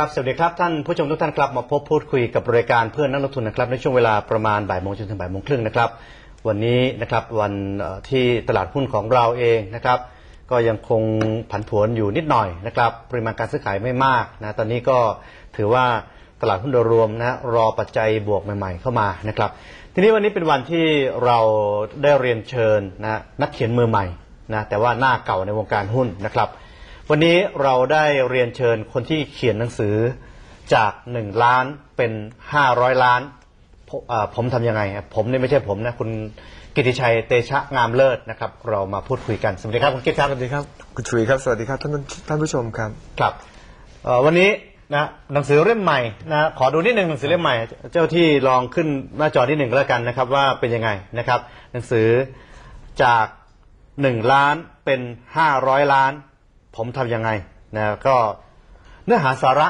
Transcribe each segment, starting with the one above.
ครับสวัสดีครับท่านผู้ชมทุกท่านครับมาพบพูดคุยกับรายการเพื่อนนักลงทุนนะครับในช่วงเวลาประมาณบ่ายโมงจนถึงบ่ายโมงครึ่งนะครับวันนี้นะครับวันที่ตลาดหุ้นของเราเองนะครับก็ยังคงผันผวนอยู่นิดหน่อยนะครับปริมาณการซื้อขายไม่มากนะตอนนี้ก็ถือว่าตลาดหุ้นโดยรวมนะรอปัจจัยบวกใหม่ๆ เข้ามานะครับทีนี้วันนี้เป็นวันที่เราได้เรียนเชิญนะนักเขียนมือใหม่นะแต่ว่าหน้าเก่าในวงการหุ้นนะครับ วันนี้เราได้เรียนเชิญคนที่เขียนหนังสือจาก1ล้านเป็น500ล้านผมเอ่อผมทำยังไงครับผมนี่ไม่ใช่ผมนะ คุณกิติชัยเตชะงามเลิศนะครับ เรามาพูดคุยกัน สวัสดีครับคุณกิตครับสวัสดีครับคุณชุยครับ สวัสดีครับท่านท่านผู้ชมครับครับเอ่อวันนี้นะหนังสือเล่มใหม่นะขอดูนิดหนึ่งหนังสือเล่มใหม่ เจ้าที่ลองขึ้นหน้าจอนิดหนึ่งก็แล้วกันนะครับ ว่าเป็นยังไงนะครับ หนังสือจาก1ล้านเป็น500ล้าน ผมทำยังไงนะก็เนื้อหาสาระ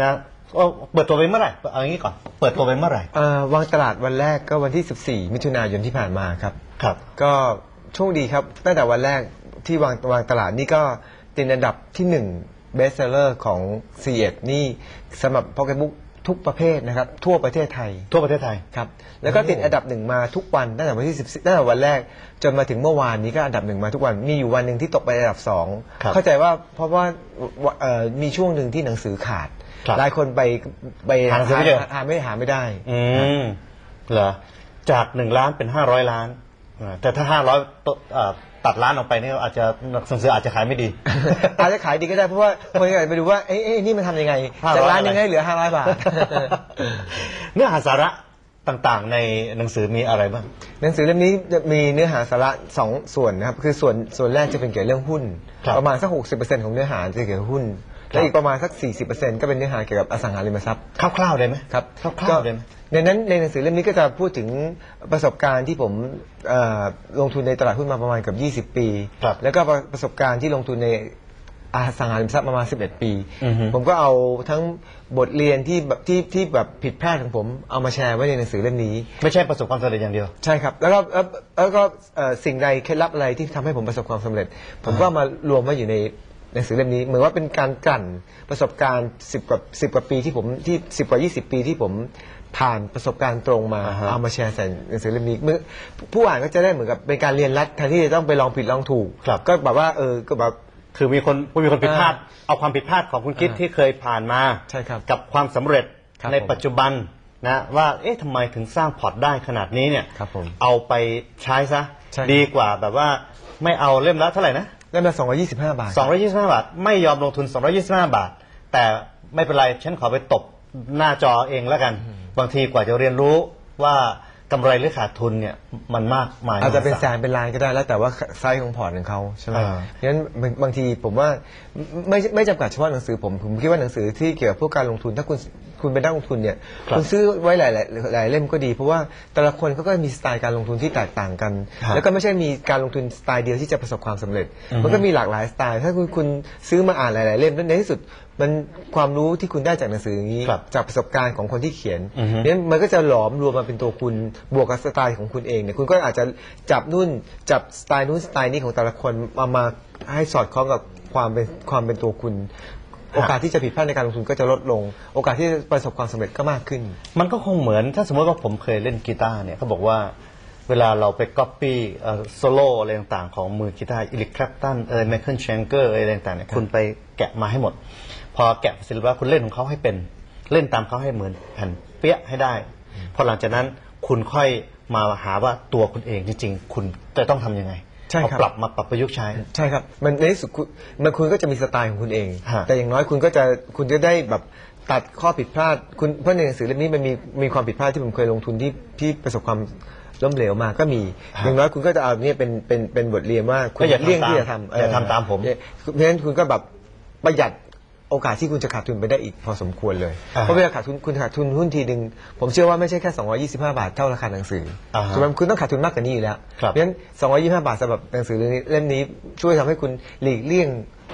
นะก็เปิดตัวไปเมื่อไหร่เอาอย่างนี้ก่อนเปิดตัวไปเมื่อไหร่เอ่อวางตลาดวันแรกก็วันที่ 14 มิถุนายนที่ผ่านมาครับ ครับ ก็โชคดีครับ ตั้งแต่วันแรกที่วางวางตลาดนี่ก็ติดอันดับที่1 best seller ของ c ีเอ็นี่สำหรับ Pocketbook ทุกประเภทนะครับ ทั่วประเทศไทยทั่วประเทศไทย ครับแล้วก็ติดอันดับหนึ่งมาทุกวันตั้งแต่วันที่14ตั้งแต่วันแรก จนมาถึงเมื่อวานนี้ก็อันดับหนึ่งมาทุกวันมีอยู่วันหนึ่งที่ตกไปอันดับสองครับเข้าใจว่าเพราะว่าเอ่อมีช่วงหนึ่งที่หนังสือขาด ครับหลายคนไปไปหาหนังสือไม่เจอ หาไม่หาไม่ได้ อืมเหรอจากหนึ่งล้านเป็นห้าร้อยล้านอ่าแต่ถ้าห้าร้อย ตัดล้านออกไปนี่อาจจะหนังสืออาจจะขายไม่ดี อาจจะขายดีก็ได้เพราะว่าคนอาจจะไปดูว่าเอ้ยเอ้ยนี่มันทำยังไง500จากร้านหนึงอะไรให้เหลือ500บาทเนื้อหาสาระต่างๆ ในหนังสือมีอะไรบ้างหนังสือเล่มนี้จะมีเนื้อหาสาระสองส่วนนะครับคือส่วนส่วนแรกจะเป็นเกี่ยวกับเรื่องหุ้นครับประมาณสัก60%ของเนื้อหาจะเกี่ยวกับหุ้น และอีกประมาณสัก 40%ก็เป็นเนื้อหาเกี่ยวกับอสังหาริมทรัพย์คร่าวๆได้ไหมครับคร่าก็วๆได้ไหมในนั้นในหนังสือเล่มนี้ก็จะพูดถึงประสบการณ์ที่ผมเอ่อลงทุนในตลาดหุ้นมาประมาณเกือบ20 ปีครับแล้วก็ประสบการณ์ที่ลงทุนในอสังหาริมทรัพย์ประมาณ 11 ปีอือฮึผมก็เอาทั้งบทเรียนที่แบบที่ที่แบบผิดพลาดของผมเอามาแชร์ไว้ในหนังสือเล่มนี้ ไม่ใช่ประสบความสำเร็จอย่างเดียว ใช่ครับ แล้วก็แล้วแล้วก็เอ่อสิ่งใดเคล็ดลับอะไรที่ทำให้ผมประสบความสำเร็จ ผมก็เอามารวมไว้อยู่ใน หนังสือเล่มนี้เหมือนว่าเป็นการกลั่นประสบการณ์สิบกว่าสิบกว่าปีที่ผมที่สิบกว่ายี่สิบปีที่ผมผ่านประสบการณ์ตรงมาอ่าฮะเอามาแชร์ใส่หนังสือเล่มนี้เมื่อผู้อ่านก็จะได้เหมือนกับเป็นการเรียนรัดแทนที่จะต้องไปลองผิดลองถูกครับก็แบบว่าเออก็แบบคือมีคนมีคนผิดพลาดอ่าเอาความผิดพลาดของคุณกิ๊ดอ่าที่เคยผ่านมาใช่ครับกับความสำเร็จครับในผมปัจจุบันนะว่าเอ๊ะทำไมถึงสร้างพอร์ตได้ขนาดนี้เนี่ยครับผมเอาไปใช้ซะใช่ครับดีกว่าแบบว่าไม่เอาเล่มละเท่าไหร่นะ เล่มละสองร้อยยี่สิบห้าบาท 225 บาท ไม่ยอมลงทุน 225 บาท แต่ไม่เป็นไร ฉันขอไปตบหน้าจอเองแล้วกัน บางทีกว่าจะเรียนรู้ว่ากำไรหรือขาดทุนเนี่ยมันมากมายอาจจะเป็นมหแสนเป็นล้านก็ได้แล้วแต่ว่าไซส์ของพอร์ตของเขาใช่ไหมอ่าเพราะฉะนั้นบางบางทีผมว่าไม่ไม่จำกัดเฉพาะหนังสือผมผมคิดว่าหนังสือที่เกี่ยวกับพวกการลงทุนถ้าคุณ คุณเป็นนักลงทุนเนี่ยครับคุณซื้อไว้หลายหลายหลายเล่มก็ดี เพราะว่าแต่ละคนเขาก็มีสไตล์การลงทุนที่แตกต่างกันครับแล้วก็ไม่ใช่มีการลงทุนสไตล์เดียวที่จะประสบความสำเร็จอือฮึมันก็มีหลากหลายสไตล์ ถ้าคุณคุณซื้อมาอ่านหลาย ๆ เล่มแล้วในที่สุดมันความรู้ที่คุณได้จากหนังสืออย่างนี้ครับจากประสบการณ์ของคนที่เขียนอือฮึเนี่ยมันก็จะหลอมรวมมาเป็นตัวคุณบวกกับสไตล์ของคุณเองเนี่ยคุณก็อาจจะจับนู่นจับสไตล์นู้นสไตล์นี้ของแต่ละคนมามาให้สอดคล้องกับความเป็นความเป็นตัวคุณ โอกาสที่จะผิดพลาดในการลงทุนก็จะลดลง โอกาสที่จะประสบความสำเร็จก็มากขึ้น มันก็คงเหมือนถ้าสมมติว่าผมเคยเล่นกีตาร์เนี่ยเขาบอกว่าเวลาเราไปก๊อปปี้โซโล่อะไรต่างๆ ของมือกีตาร์อิลิคแคลปตันเออไมเคิลเชงเกอร์อะไรต่างๆเนี่ยคุณไปแกะมาให้หมด พอแกะเสร็จแล้วคุณเล่นของเขาให้เป็นเล่นตามเขาให้เหมือนแผ่นเปี้ยให้ได้ พอหลังจากนั้นคุณค่อยมาหาว่าตัวคุณเองจริงๆ คุณจะต้องทำยังไง ใช่ครับเอาปรับมาปรับประยุกต์ใช้ ใช่ครับ มันในที่สุดคุณมันคุณก็จะมีสไตล์ของคุณเอง ฮะแต่อย่างน้อยคุณก็จะคุณจะได้แบบตัดข้อผิดพลาดคุณเพราะในหนังสือเล่มนี้มันมีมีความผิดพลาดที่ผมเคยลงทุนที่ที่ประสบความล้มเหลวมาก็มีอย่างน้อยคุณก็จะเอาเนี่ยเป็นเป็นเป็นบทเรียนว่าคุณก็อย่าทำเลี่ยงที่ตามจะทำอย่าทำตามผมเนี่ยเพราะฉะนั้นคุณก็แบบประหยัด โอกาสที่คุณจะขาดทุนไปได้อีกพอสมควรเลย อ่าฮะเพราะเวลาขาดทุนคุณขาดทุนหุ้นทีหนึ่งผมเชื่อว่าไม่ใช่แค่ 225 บาทเท่าราคาหนังสืออาฮะถูกไหมคุณต้องขาดทุนมากกว่านี้อยู่แล้วครับเพราะฉะนั้น 225 บาทสำหรับหนังสือเล่มนี้เล่มนี้ช่วยทำให้คุณหลีกเลี่ยง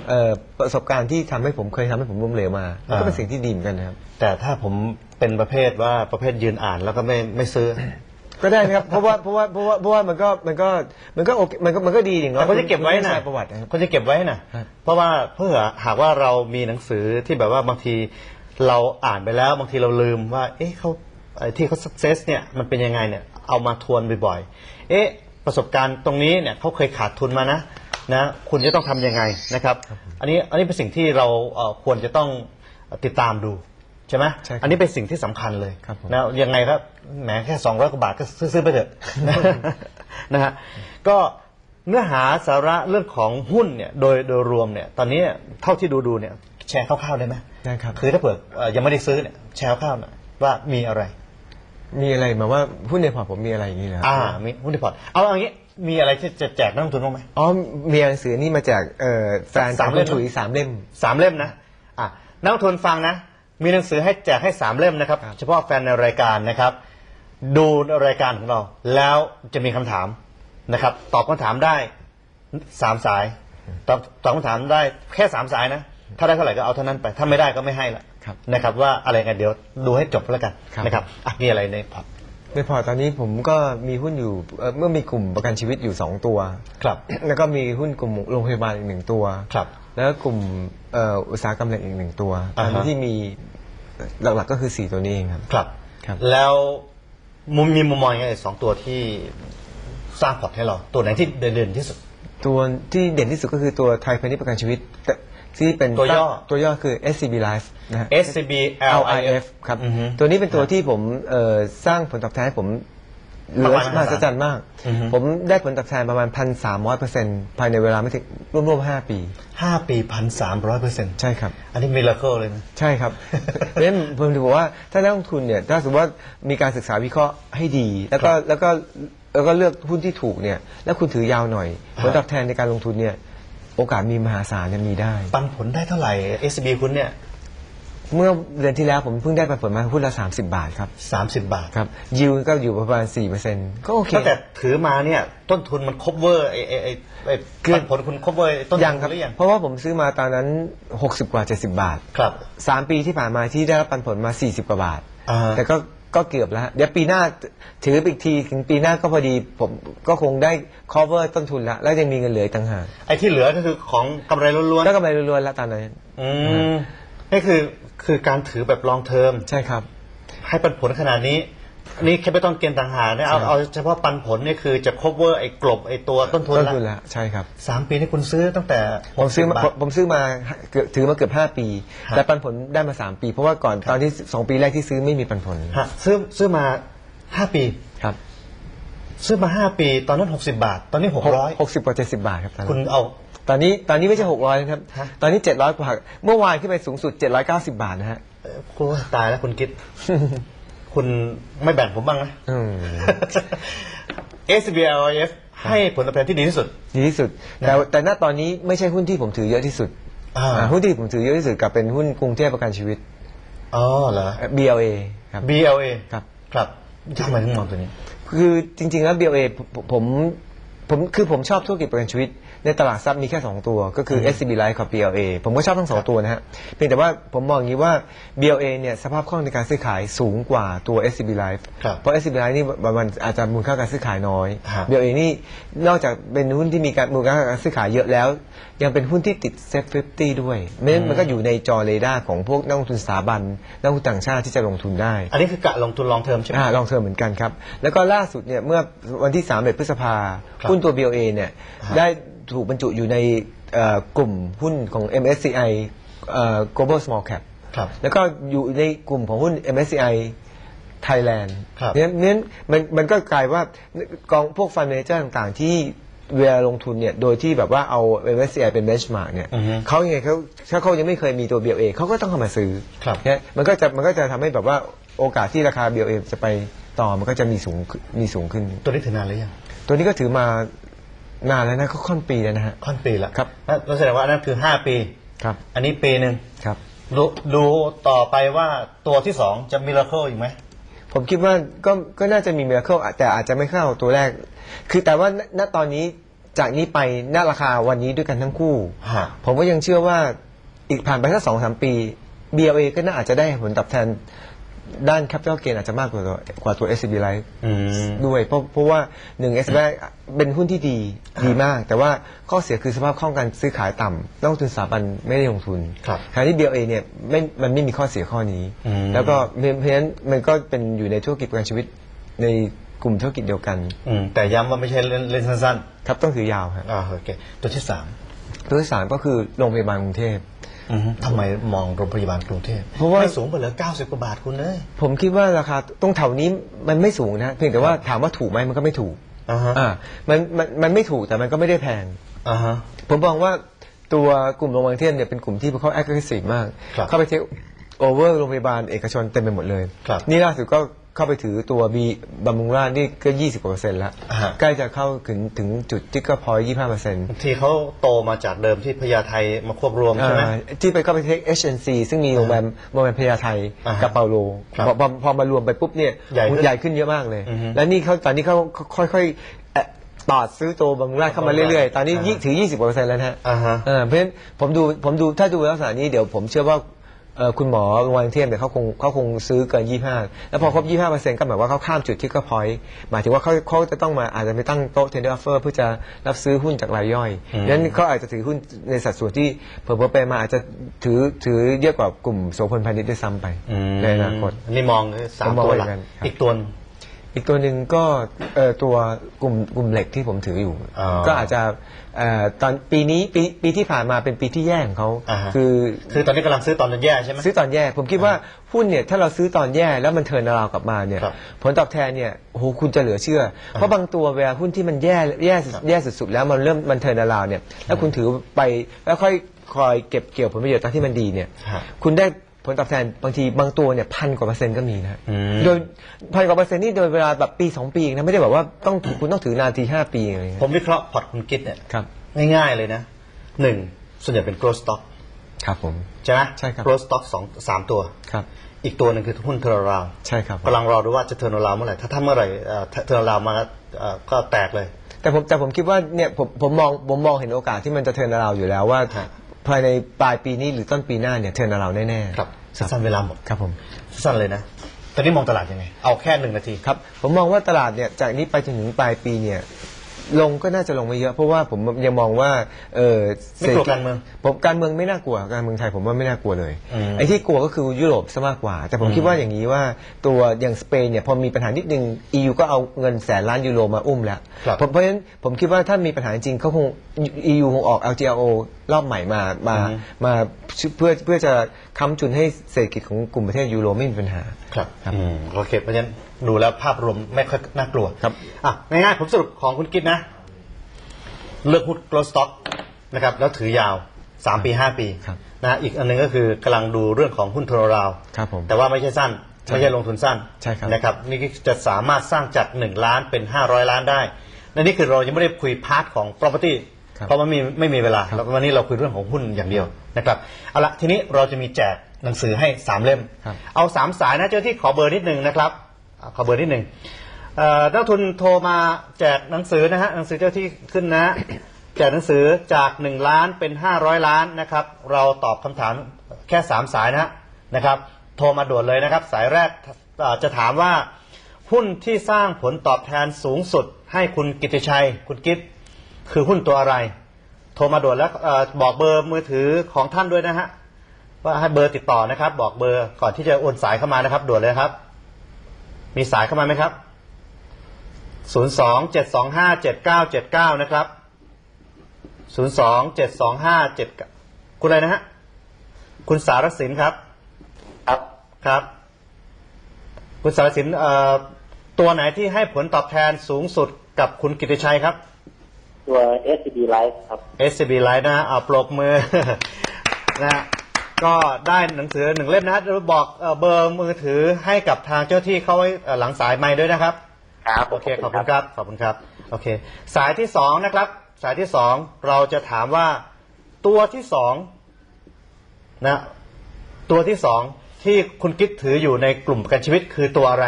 เอ่อประสบการณ์ที่ทำให้ผมเคยทำให้ผมล้มเหลวมาแล้วก็เป็นสิ่งที่ดีเหมือนกันนะครับ แต่ถ้าผมเป็นประเภทว่าประเภทยืนอ่านแล้วก็ไม่ไม่ซื้อ กก็ได้นะครับเพราะว่าเพราะว่าเพราะว่าเพราะว่ามันก็มันก็มันก็โอเคมันก็มันก็ดีอย่างน้อยแต่คนจะเก็บไว้คุณนะแชร์ประวัตินะครับคนจะเก็บไว้นะครับเพราะว่าเพื่อหากว่าเรามีหนังสือที่แบบว่าบางทีเราอ่านไปแล้วบางทีเราลืมว่า เอ๊ะเขาไอ้ที่เขา success เนี่ยมันเป็นยังไงเนี่ยเอามาทวนบ่อยๆ เอ๊ะประสบการณ์ตรงนี้เนี่ยเขาเคยขาดทุนมานะนะคุณจะต้องทำยังไงนะครับ อันนี้อันนี้เป็นสิ่งที่เราเอ่อควรจะต้องติดตามดู ใช่ไหมใช่ครับอันนี้เป็นสิ่งที่สำคัญเลยครับผม นะยังไงครับแหมแค่200กว่าบาทก็ซื้อๆไปเถอะนะฮะก็เนื้อหาสาระเรื่องของหุ้นเนี่ยโดยโดยรวมเนี่ยตอนนี้เท่าที่ดูดูๆเนี่ยแชร์คร่าวๆได้ไหมได้ครับ คือถ้าเผื่อเอ่อยังไม่ได้ซื้อเนี่ยแชร์คร่าวๆหน่อยว่ามีอะไร มีอะไรมาว่าหุ้นในพอร์ตผมมีอะไรอย่างนี้เหรออ่ามีหุ้นในพอร์ตเอาอย่างนี้มีอะไรที่จะแจกนักลงทุนบ้างไหม อ๋อมีหนังสือนี่มาจากเอ่อแฟนสามเล่มถุยสามเล่ม สามเล่มนะ อะนักลงทุนฟังนะ มีหนังสือให้แจกให้สามเล่มนะครับครับ เฉพาะแฟนในรายการนะครับ ดูรายการของเรา แล้วจะมีคำถามนะครับ ตอบคำถามได้สามสาย ตอบตอบคำถามได้แค่สามสายนะ ถ้าได้เท่าไหร่ก็เอาเท่านั้นไป ถ้าไม่ได้ก็ไม่ให้ละครับนะครับ ว่าอะไรกันเดี๋ยวดูให้จบแล้วกันครับ นะครับอะมีอะไรในพอร์ตในพอร์ตตอนนี้ผมก็มีหุ้นอยู่เอ่อเมื่อมีกลุ่มประกันชีวิตอยู่สองตัว ครับ แล้วก็มีหุ้นกลุ่มโรงพยาบาลอีกหนึ่งตัว ครับ แล้วก็กลุ่มเอ่ออุตสาหกรรมเหล็กอีกหนึ่งตัวตอ่าอนฮะนี้ที่มีหลักๆก็คือสี่ตัวนี้เองครับ ครับ ครับ แล้วมุมมีมุมมองยังไงสองตัวที่สร้างพอร์ตให้เรา ตัวไหนที่เด่นๆที่สุด ตัวที่เด่นที่สุดก็คือตัวไทยพาณิชย์ประกันชีวิตแต่ที่เป็นตัวย่อตัวย่อคือ SCB Life นะฮะ SCB LIF LIF ครับอือฮึตัวนี้เป็นตัวที่ผมเอ่อสร้างผลตอบแทนให้ผม เหลือประมาณมหัศจรรย์มากอือฮึผมได้ผลตอบแทนประมาณพันสามร้อยเปอร์เซ็นต์ภายในเวลาไม่ถึงร่วมๆห้าปีห้าปีพันสามร้อยเปอร์เซ็นต์ใช่ครับ อันนี้มิราเคิลเลยนะ ใช่ครับเพราะฉะนั้นผมถือบอกว่าถ้านักลงทุนเนี่ยถ้าสมมติว่ามีการศึกษาวิเคราะห์ให้ดี แล้วก็ครับแล้วก็แล้วก็เลือกหุ้นที่ถูกเนี่ย แล้วคุณถือยาวหน่อยฮะผลตอบแทนในการลงทุนเนี่ย โอกาสมีมหาศาลเนี่ยมีได้ ปันผลได้เท่าไหร่ SCB คุณเนี่ย เมื่อเดือนที่แล้วผมเพิ่งได้ปันผลมาหุ้นละ30 บาทครับสามสิบบาทครับยิวก็อยู่ประมาณ4%ก็โอเคตั้งแต่ถือมาเนี่ยต้นทุนมันครบเวอร์ไอ้ไอ้ไอ้ไอ้คือปันผลคุณครบเวอร์ไอ้ต้นทุนยังครับหรือยังเพราะว่าผมซื้อมาตอนนั้น 60 กว่า 70 บาทครับ3ปีที่ผ่านมาที่ได้รับปันผลมา 40 กว่าบาท อ่า แต่ก็ก็เกือบแล้ว เดี๋ยวปีหน้าถืออีกทีถึงปีหน้าก็พอดีผมก็คงได้ cover ต้นทุนแล้วแล้วยังมีเงินเหลืออีกต่างหากไอ้ที่เหลือก็คือของกำไรล้วนแล้วกำไรล้วนๆแล้วตอนนั้น ๆอืม นี่คือคือการถือแบบลองเทอมใช่ครับ ให้ปันผลขนาดนี้นี่แค่ไม่ต้องเกณฑ์ต่างหากนะเอาใช่เอาเฉพาะปันผลเนี่ยคือจะ cover ไอ้กลบไอ้ตัวต้นทุนต้นละทุนแล้วใช่ครับสามปีนี่คุณซื้อตั้งแต่ผมซื้อมา60บาทผมผมซื้อมาเกือบถือมาเกือบ5ปีครับแต่ปันผลได้มา3ปี เพราะว่าก่อนตอนที่2ปีแรกที่ซื้อไม่มีปันผลฮะซื้อซื้อมาห้าปีครับ ซื้อมาห้าปี ตอนนั้นหกสิบาท ตอนนี้หกร้อยหกสิบกว่าเจ็ดสิบาทครับตอนคุณนั้นเอา ตอนนี้ตอนนี้ไม่ใช่หกร้อยนะครับ ฮะ ตอนนี้เจ็ดร้อยกว่า เมื่อวานขึ้นไปสูงสุดเจ็ดร้อยเก้าสิบาทนะฮะ เอ่อคุณว่าตายแล้วคุณคิด คุณไม่แบ่งผมบ้างไหมอืม SBLIF ให้ผลตอบแทนที่ดีที่สุด ดีที่สุด แต่แต่ณตอนนี้ไม่ใช่หุ้นที่ผมถือเยอะที่สุดอ่า อ่าหุ้นที่ผมถือเยอะที่สุดกับเป็นหุ้นกรุงเทพประกันชีวิตอ๋อเหรอ เอ่อ BLA ครับ BLA ครับ ครับทำไมถึงมองตัวนี้ คือจริงๆแล้ว BLA ผมผมผมคือผมชอบธุรกิจประกันชีวิต ในตลาดทรัพย์มีแค่ 2 ตัว ก็คือ SCB Life กับ BLA ผมก็ชอบทั้งสองตัวนะฮะเพียงแต่ว่าผมมองอย่างนี้ว่า BLA เนี่ยสภาพคล่องในการซื้อขายสูงกว่าตัว SCB Life ครับเพราะ SCB Life นี่มันอาจจะมูลค่าการซื้อขายน้อยฮะ BLA นี่นอกจากเป็นหุ้นที่มีการมูลค่าการซื้อขายเยอะแล้ว ยังเป็นหุ้นที่ติด Safe 50ด้วยไม่งั้นมันก็อยู่ในจอเรดาร์ของพวกนักลงทุนสถาบันนักลงทุนต่างชาติที่จะลงทุนได้ อันนี้คือกะลงทุนลองเทอมใช่ไหม อ่าลองเทอมเหมือนกันครับ แล้วก็ล่าสุดเนี่ยเมื่อวันที่3เดือนพฤษภาครับหุ้นตัว BOA เนี่ยฮะได้ ถูกบรรจุอยู่ในเอ่อกลุ่มหุ้นของ MSCI เอ่อ Global Small Cap ครับแล้วก็อยู่ในกลุ่มของหุ้น MSCI Thailand ครับเนี่ยเนี่ยมันมันก็กลายว่ากองพวกฟันเมเจอร์ต่างๆ ที่เวลาลงทุนเนี่ยโดยที่แบบว่าเอา MSCI เป็น benchmark เนี่ยอือฮึเขายังไงเขาถ้าเขายังไม่เคยมีตัว BOA เขาก็ต้องเข้ามาซื้อครับเนี่ยมันก็จะมันก็จะทำให้แบบว่าโอกาสที่ราคา BOA จะไปต่อมันก็จะมีสูงขึ้นมีสูงขึ้น ตัวนี้ถือนานหรือยังตัวนี้ก็ถือมา นานแล้วนะก็ค่อนปีแล้วนะฮะ ค่อนปีละครับนั่นแสดงว่าอันนั้นคือห้าปี ครับ อันนี้ปีหนึ่งครับดูดูต่อไปว่าตัวที่สองจะมิราเคิลอีกไหม ผมคิดว่าก็ก็น่าจะมีมิราเคิลแต่อาจจะไม่เข้าตัวแรก คือแต่ว่าณณตอนนี้จากนี้ไปณราคาวันนี้ด้วยกันทั้งคู่ฮะผมก็ยังเชื่อว่าอีกผ่านไปสักสองสามปี BLA ก็น่าอาจจะได้ผลตอบแทน ด้าน capital gain อาจจะมากกว่าตัวกว่าตัว SCB Life อืม ด้วยเพราะเพราะว่าหนึ่ง SCB Life เป็นหุ้นที่ดีดีมาก แต่ว่าข้อเสียคือสภาพคล่องการซื้อขายต่ำนักลงทุนสถาบันไม่ได้ลงทุนครับขณะที่ BLA เนี่ยไม่มันไม่มีข้อเสียข้อนี้ อืม แล้วก็เพราะฉะนั้นมันก็เป็นอยู่ในธุรกิจประกันชีวิตในกลุ่มธุรกิจเดียวกัน อืมแต่ย้ำว่าไม่ใช่เล่นเล่นสั้นครับต้องถือยาวครับๆอ่าโอเค ตัวที่สาม ตัวที่สามก็คือโรงพยาบาลกรุงเทพอืม ทำไมมองโรงพยาบาลกรุงเทพเพราะว่า ไม่สูงไปเหลือ90กว่าบาทคุณเอ้ยผมคิดว่าราคาตรงแถวนี้มันไม่สูงนะเพียงแต่ว่าถามว่าถูกไหมมันก็ไม่ถูกอ่าฮะอ่ามันมันมันไม่ถูกแต่มันก็ไม่ได้แพง อ่าฮะ ผมมองว่าตัวกลุ่มโรงพยาบาลกรุงเทพเนี่ยเป็นกลุ่มที่เขาแอคทีฟมาก ครับเข้าไปเทคโอเวอร์โรงพยาบาลเอกชนเต็มไปหมดเลย ครับ นี่ล่าสุดก็ เข้าไปถือตัวบีบำรุงราชนี่ก็ยี่สิบกว่าเปอร์เซ็นต์แล้ว อ่าฮะ ใกล้จะเข้าถึงถึงจุดที่ก็พอยยี่ห้าเปอร์เซ็นต์ที่เขาโตมาจากเดิมที่พญาไทมาควบรวมใช่ไหม ที่ไปเข้าไปเทค HNC ซึ่งมีโรงแรมโรงแรมพญาไทอ่าฮะกับเปาโลครับพอพอพอมารวมไปปุ๊บเนี่ยใหญ่ขึ้นใหญ่ขึ้นเยอะมากเลย อือฮึแล้วนี่เขาตอนนี้เขาค่อยๆเอ่อตอดซื้อตัวบำรุงราชเข้ามาเรื่อยๆ ตอนนี้ยี่อ่าฮะถือ20กว่าเปอร์เซ็นต์แล้วนะฮะ อ่าฮะ เออเพราะฉะนั้นผมดูผมดูถ้าดูลักษณะนี้เดี๋ยวผมเชื่อว่าเอ่อ คุณหมอโรงพยาบาลกรุงเทพเนี่ยเขาคงเขาคงซื้อเกิน 25 แล้วพอครบ 25เปอร์เซ็นต์ก็หมายว่าเขาข้ามจุดที่ก็พอยต์หมายถึงว่าเขาเขาจะต้องมาอาจจะไปตั้งโต๊ะ tender offer เพื่อจะรับซื้อหุ้นจากรายย่อยอืมดังนั้นเขาอาจจะถือหุ้นในสัดส่วนที่เพิ่มไปมาอาจจะถือถือเยอะกว่ากลุ่มโสพลพาณิชย์ด้วยซ้ำไปอืมในอนาคตอันนี่มองสามผมมองตัวว่าหลักอย่างนั้นครับอีกตัวหนึ่ง อีกตัวหนึ่งก็เอ่อตัวกลุ่มกลุ่มเหล็กที่ผมถืออยู่ อ๋อก็อาจจะเอ่อตอนปีนี้ปีปีที่ผ่านมาเป็นปีที่แย่ของเขาอ่าฮะ คือ คือตอนนี้กำลังซื้อตอนแย่ใช่ไหม ซื้อตอนแย่ ผมคิดว่าหุ้นเนี่ยถ้าเราซื้อตอนแย่แล้วมันเทิร์นราวกลับมาเนี่ยครับผลตอบแทนเนี่ยโอ้โหคุณจะเหลือเชื่อ เพราะบางตัวเวลาหุ้นที่มันแย่แย่สุดแย่สุดๆแล้วมันเริ่มมันเทิร์นราวเนี่ยแล้วคุณถือไปแล้วค่อยคอยเก็บเกี่ยวผลประโยชน์ตอนที่มันดีเนี่ยฮะ คุณได้ ผลตอบแทนบางทีบางตัวเนี่ยพันกว่าเปอร์เซ็นต์ก็มีนะอืมโดยพันกว่าเปอร์เซ็นต์นี่โดยเวลาแบบปีสองปีเองนะไม่ได้แบบว่าต้องคุณต้องถือนานทีห้าปีอะไรอย่างผเงี้ยมวิเคราะห์พอร์ตคุณกิฟเนี่ยครับง่ายๆเลยนะหนึ่งส่วนใหญ่เป็น growth stock ครับผมใช่ไหมใช่ครับ growth stock สองสามตัวครับอีกตัวหนึ่งคือหุ้นเทอร์ราวใช่ครับผมกำลังรอดูว่าจะเทอร์ราวเมื่อไหร่ถ้าถ้าเมื่อไหร่เทอร์ราวมาเอ่อก็แตกเลย แต่ผมแต่ผมคิดว่าเนี่ยผมผมมองผมมองเห็นโอกาสที่มันจะเทิร์นราวอยู่แล้วว่าฮะ ภายในปลายปีนี้หรือต้นปีหน้าเนี่ยเทิร์นราวแน่ๆครับสั้นๆเวลาหมดครับผมสั้นๆเลยนะตอนนี้มองตลาดยังไง เอาแค่หนึ่งนาทีครับผมมองว่าตลาดเนี่ยจากนี้ไปจนถึงปลายปีเนี่ยลงก็น่าจะลงไม่เยอะเพราะว่าผมยังมองว่าเออไม่กลัวการเมืองผมการเมืองไม่น่ากลัวการเมืองไทยผมว่าไม่น่ากลัวเลยอืมไอ้ที่กลัวก็คือยุโรปซะมากกว่า แต่ผมคิดว่าอย่างนี้ว่าตัวอย่างสเปนเนี่ยพอมีปัญหานิดนึง EU ก็เอาเงินแสนล้านยูโรมาอุ้มแล้วครับผมเพราะฉะนั้นผมคิดว่าถ้ามีปัญหาจริงเขาคง EU คงออก LTRO รอบใหม่มามาอือฮึมาเพื่อเพื่อจะค้ำจุนให้เศรษฐกิจของกลุ่มประเทศยูโรไม่มีปัญหา ครับครับอืมโอเคเพราะฉะนั้นดูแล้วภาพรวมไม่ค่อยน่ากลัวครับอะง่ายๆผมสรุปของคุณกิ๊ดนะ เลือกหุ้น growth stock นะครับแล้วถือยาว 3 ปี 5 ปีครับนะอีกอันหนึงก็คือกำลังดูเรื่องของหุ้นเทอร์ราวครับผมแต่ว่าไม่ใช่สั้นใช่ไม่ใช่ลงทุนสั้นใช่ครับนะครับนี่ก็จะสามารถสร้างจาก 1 ล้านเป็น 500 ล้านได้และนี่คือเรายังไม่ได้คุยพาร์ทของ property ครับ เพราะมันมีไม่มีเวลาครับแล้ววันนี้เราคุยเรื่องของหุ้นอย่างเดียวนะครับเอาละทีนี้เราจะมีแจกหนังสือให้3เล่มครับเอาสามสายนะเจ้าที่ขอเบอร์นิดหนึ่งนะครับอ่าขอเบอร์นิดหนึ่งเอ่อนักทุนโทรมาแจกหนังสือนะฮะหนังสือเจ้าที่ขึ้นนะ แจกหนังสือจาก 1 ล้านเป็น 500 ล้านนะครับ เราตอบคำถามแค่ 3 สายนะฮะนะครับ โทรมาด่วนเลยนะครับ สายแรกเอ่อจะถามว่า หุ้นที่สร้างผลตอบแทนสูงสุดให้คุณกิติชัย คุณกิฟ คือหุ้นตัวอะไร โทรมาด่วนแล้วเออบอกเบอร์มือถือของท่านด้วยนะฮะว่าให้เบอร์ติดต่อนะครับ บอกเบอร์ก่อนที่จะโอนสายเข้ามานะครับ ด่วนเลยครับ มีสายเข้ามาไหมครับ0 2 7 2 5 7 9 7 9นะครับ0 2 7 2 5 7คุณอะไรนะฮะคุณสารสินครับ ครับครับ คุณสารสินเอ่อตัวไหนที่ให้ผลตอบแทนสูงสุดกับคุณกิติชัยครับ ตัว SCB Life ครับ SCB Live นะฮะเอาปรบมือนะฮะก็ได้หนังสือหนึ่งเล่มนะฮะเดี๋ยวบอกเอ่อเบอร์มือถือให้กับทางเจ้าที่เขาไว้เอ่อหลังสายไม้ด้วยนะครับครับโอเคขอบคุณครับขอบคุณครับโอเค สายที่สองนะครับ สายที่สองเราจะถามว่าตัวที่สองนะตัวที่สองที่คุณกิ๊กถืออยู่ในกลุ่มประกันชีวิตคือตัวอะไร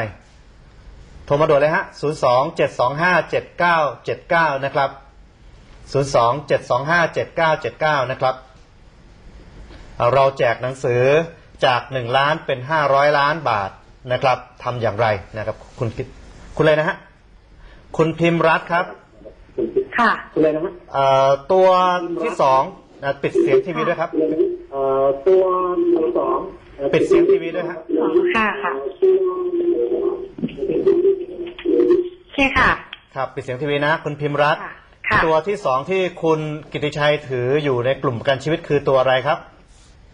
โทรมาด่วนเลยฮะ 0 2 7 2 5 7 9 7 9 นะครับ 0 2 7 2 5 7 9 7 9 นะครับเอ่อเราแจกหนังสือจาก 1 ล้านเป็น 500 ล้านบาทนะครับทำอย่างไรนะครับ คุณคิดคุณเลยนะฮะ คุณพิมพ์รัตน์ครับ ค่ะคุณเลยนะฮะเอ่อตัวที่สองนะปิดเสียงทีวีด้วยครับเอ่อตัวสองปิดเสียงทีวีด้วยฮะค่ะค่ะโอเคค่ะ ครับปิดเสียงทีวีนะ คุณพิมพ์รัตน์ ค่ะค่ะตัวที่สองที่คุณกิติชัยถืออยู่ในกลุ่มประกันชีวิตคือตัวอะไรครับ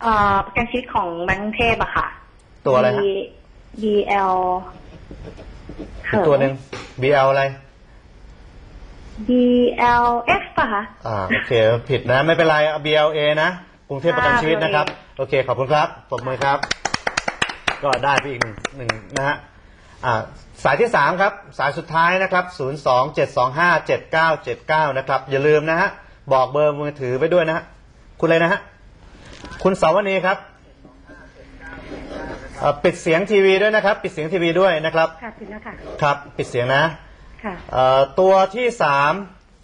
เอ่อประกันชีวิตของแบงก์กรุงเทพอะค่ะ ตัวอะไรฮะ B BL อีกตัวหนึ่ง BL อะไร BLF ป่ะคะอ่าโอเค ผิดนะ ไม่เป็นไรเอา BLA นะกรุงเทพประกันชีวิตนะครับ โอเค ขอบคุณครับปรบมือครับ ก็ได้ไปอีกหนึ่งหนึ่งนะฮะอ่า สายที่สามครับ สายสุดท้ายนะครับ 0 2 7 2 5 7 9 7 9 นะครับ อย่าลืมนะฮะ บอกเบอร์มือถือไปด้วยนะฮะ คุณเลยนะฮะ คุณสาวนีครับเอ่อปิดเสียงทีวีด้วยนะครับ ปิดเสียงทีวีด้วยนะครับ ค่ะปิดแล้วค่ะ ครับ ปิดเสียงนะ ค่ะเอ่อตัวที่สาม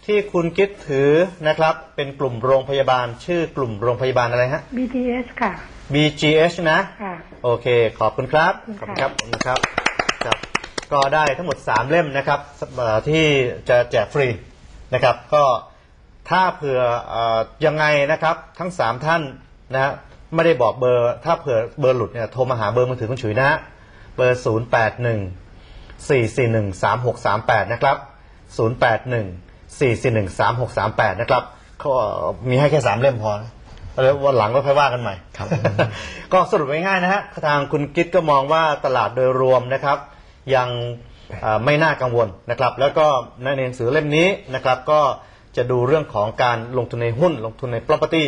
ที่คุณกิฟถือนะครับ เป็นกลุ่มโรงพยาบาล ชื่อกลุ่มโรงพยาบาลอะไรฮะ BTS ค่ะ BGH นะ ค่ะ โอเค ขอบคุณครับขขออบบคุคุณณค่ะครับ ขอบคุณครับ ครับก็ได้ทั้งหมด 3 เล่มนะครับที่จะแจกฟรีนะครับ ก็ถ้าเผื่ออยังไงนะครับทั้ง 3 ท่านนะฮะไม่ได้บอกเบอร์ ถ้าเผื่อเบอร์หลุดเนี่ยโทรมาหาเบอร์มือถือคุณฉุยนะฮะเบอร์ 0 8 1 4 4 1 3 6 3 8 นะครับ 0 8 1 4 4 1 3 6 3 8 นะครับก็มีให้แค่ 3 เล่มพอนะ แล้ววันหลังก็ค่อยว่ากันใหม่ครับ ก็สรุปง่ายๆนะฮะทางคุณกิตก็มองว่าตลาดโดยรวมนะครับ ยังเอ่อไม่น่ากังวลนะครับ แล้วก็ในหนังสือเล่มนี้นะครับก็จะดูเรื่องของการลงทุนในหุ้น ลงทุนใน property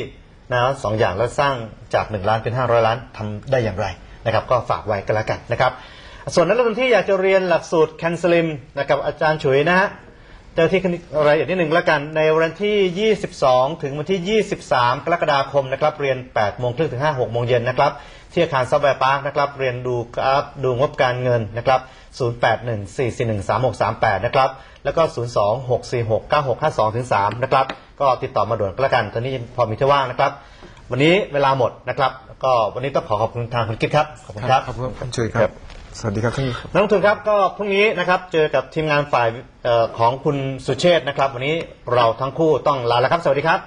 นะสองอย่างแล้วสร้างจาก 1 ล้านเป็น 500 ล้านทำได้อย่างไรนะครับ ก็ฝากไว้กันแล้วกันนะครับ ส่วนนักลงทุนที่อยากจะเรียนหลักสูตร c a n c e l i m นะครับอาจารย์ฉุยนะฮะเจ้าที่รายละเอียดนิดหนึ่งแล้วกันในวันที่ 22 ถึงวันที่ 23 กรกฎาคมนะครับเรียน 8 โมงครึ่งถึง 5 6 โมงเย็นนะครับที่อาคารซับแวร์พาร์คนะครับเรียนดูกราฟดูงบการเงินนะครับ0814413638 นะครับแล้วก็ 026469652ถึง3นะครับก็ติดต่อมาด่วนก็แล้วกัน ตอนนี้พอมีที่ว่างนะครับ วันนี้เวลาหมดนะครับ ก็วันนี้ต้องขอขอบคุณทางคุณกิ๊กครับขอบคุณครับขอบคุณคุณจุยครับ สวัสดีครับท่านนักลงทุนครับก็พรุ่งนี้นะครับเจอกับทีมงานฝ่ายออของคุณสุเชษนะครับ วันนี้เราทั้งคู่ต้องลาแล้วครับ สวัสดีครับ